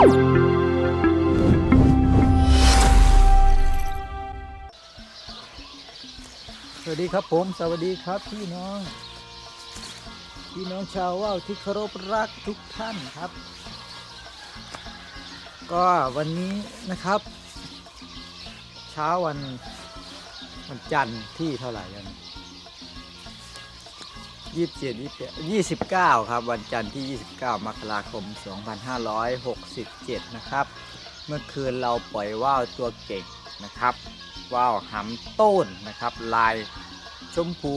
สวัสดีครับผม สวัสดีครับพี่น้อง พี่น้องชาวว่าวที่เคารพรักทุกท่านครับ ก็วันนี้นะครับ เช้าวันวันจันทร์ที่เท่าไหร่กัน ยี่สิบเจ็ดยี่สิบเก้าครับ วันจันทร์ที่29มกราคม2567นะครับ เมื่อคืนเราปล่อยว่าวตัวเก่งนะครับ ว่าวหำต้นนะครับ ลายชมพู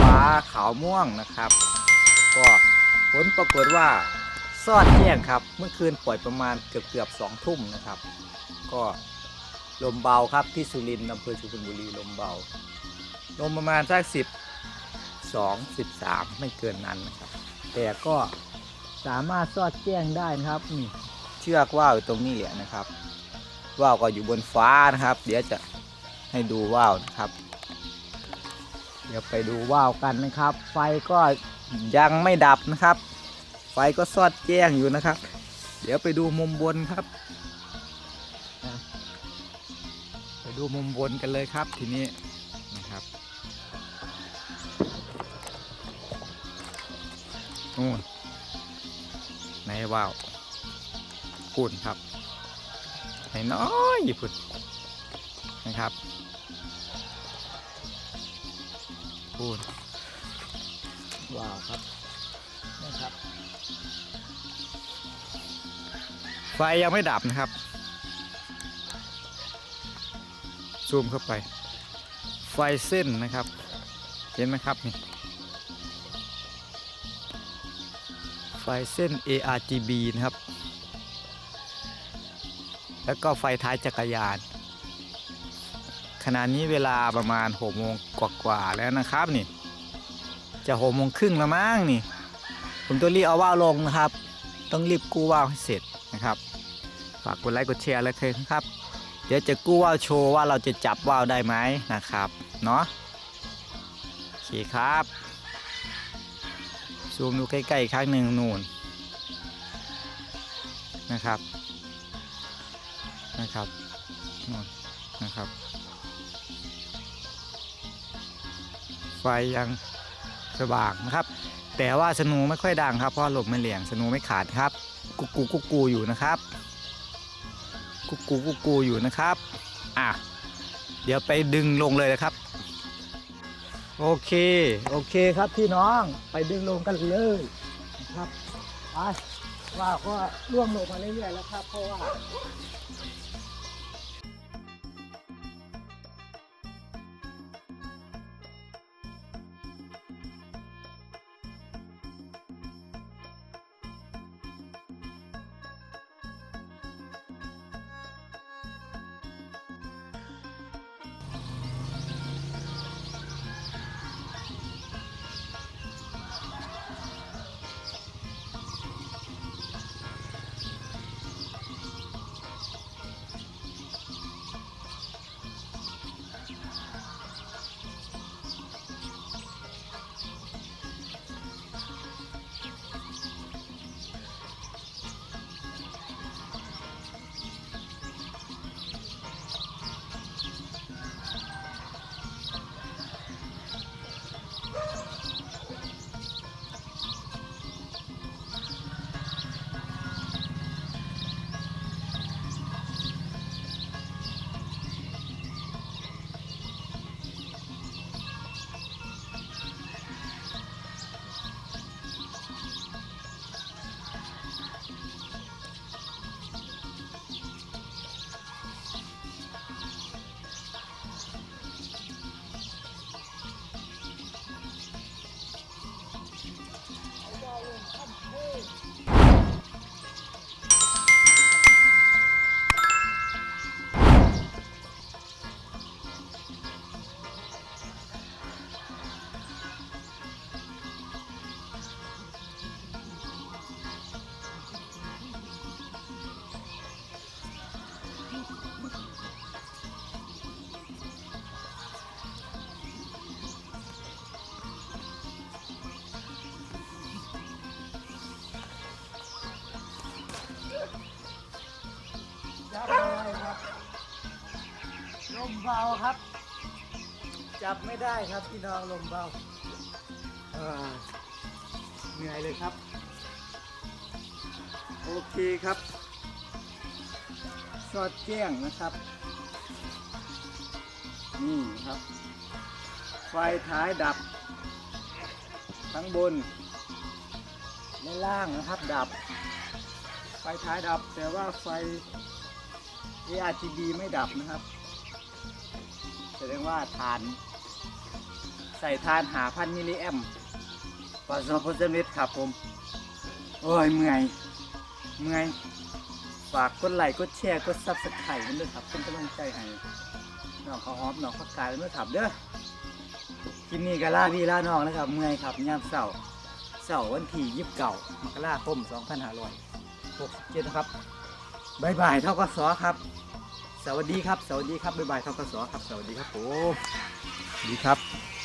ฟ้าขาวม่วงนะครับ ก็ผลปรากฏว่าซอดแจ้งครับ เมื่อคืนปล่อยประมาณเกือบเกือบสองทุ่มนะครับ ก็ลมเบาครับที่สุรินทร์อำเภอสุพรรณบุรีลมเบา ลมประมาณสักสิบ สองสิบสามไม่เกินนั้นนะครับ แต่ก็สามารถซอดแจ้งได้นะครับนี่เชือกว่าวตรงนี้แหละนะครับ ว่าวก็อยู่บนฟ้านะครับ เดี๋ยวจะให้ดูว่าวนะครับ เดี๋ยวไปดูว่าวกันนะครับ ไฟก็ยังไม่ดับนะครับ ไฟก็สอดแจ้งอยู่นะครับ เดี๋ยวไปดูมุมบนครับ ไปดูมุมบนกันเลยครับทีนี้นะครับ นู่นในว่าวปุ่นครับในน้อยญี่ปุ่นนะครับปุ่นว้าวครับนะครับ ไฟยังไม่ดับนะครับ ซูมเข้าไป ไฟเส้นนะครับ เห็นไหมครับนี่ ฟเส้น ARGB นะครับ แล้วก็ไฟท้ายจักรยาน ขณะนี้เวลาประมาณ6โมงกว่าๆแล้วนะครับนี่ จะ6โมงครึ่งแล้วมั้งนี่ ผมต้องรีบเอาว่าวลงนะครับ ต้องรีบกู้ว่าวให้เสร็จนะครับ ฝากกดไลค์กดแชร์เลยครับ เดี๋ยวจะกู้ว่าวโชว์ว่าเราจะจับว่าวได้ไหมนะครับ เนาะโอเคครับ ซูมดูใกล้ๆอีกครั้งหนึ่งนู่นนะครับนะครับนู่นนะครับ ไฟยังสว่างนะครับ แต่ว่าสนูไม่ค่อยดังครับเพราะลมไม่เหลี่ยงสนูไม่ขาดครับ กุกกูกุกกูอยู่นะครับ กุกกูกุกกูอยู่นะครับอะเดี๋ยวไปดึงลงเลยนะครับ โอเค โอเคครับพี่น้องไปดึงลงกันเลยครับไปว่าก็ล่วงลงมาเรื่อยๆแล้วครับ เพราะว่า ครับ จับไม่ได้ครับพี่น้องลมเบาเออเหนื่อยเลยครับ โอเคครับ สอดแจ้งนะครับ นี่ครับ ไฟท้ายดับ ทั้งบนและล่างนะครับดับ ไฟท้ายดับแต่ว่าไฟ ARGB ไม่ดับนะครับแส ดงว่าทาน ใส่ทานหาพันมิลลิแอมปอสองพันเมตครับผม โอ้ยเมื่อยเมื่อยฝากกดไลค์กดแชร์กดซับสไครต์กันด้วยครับเป็นกำลังใจให้น้องเขาวหอมน้องพักกายเมื่อขับเด้อคลิปนี้ก็ล่าพี่ล่าน้องนะครับ เมื่อยครับยามเสาร์เสาร์วันที่ยี่สิบเก้ามกราคม2567นะครับบายบายเท่ากับสอครับ วัสดีครับ สวัสดีครับบ๊ายบายทกับสครับ สวัสดีครับผมสวัสดีครับ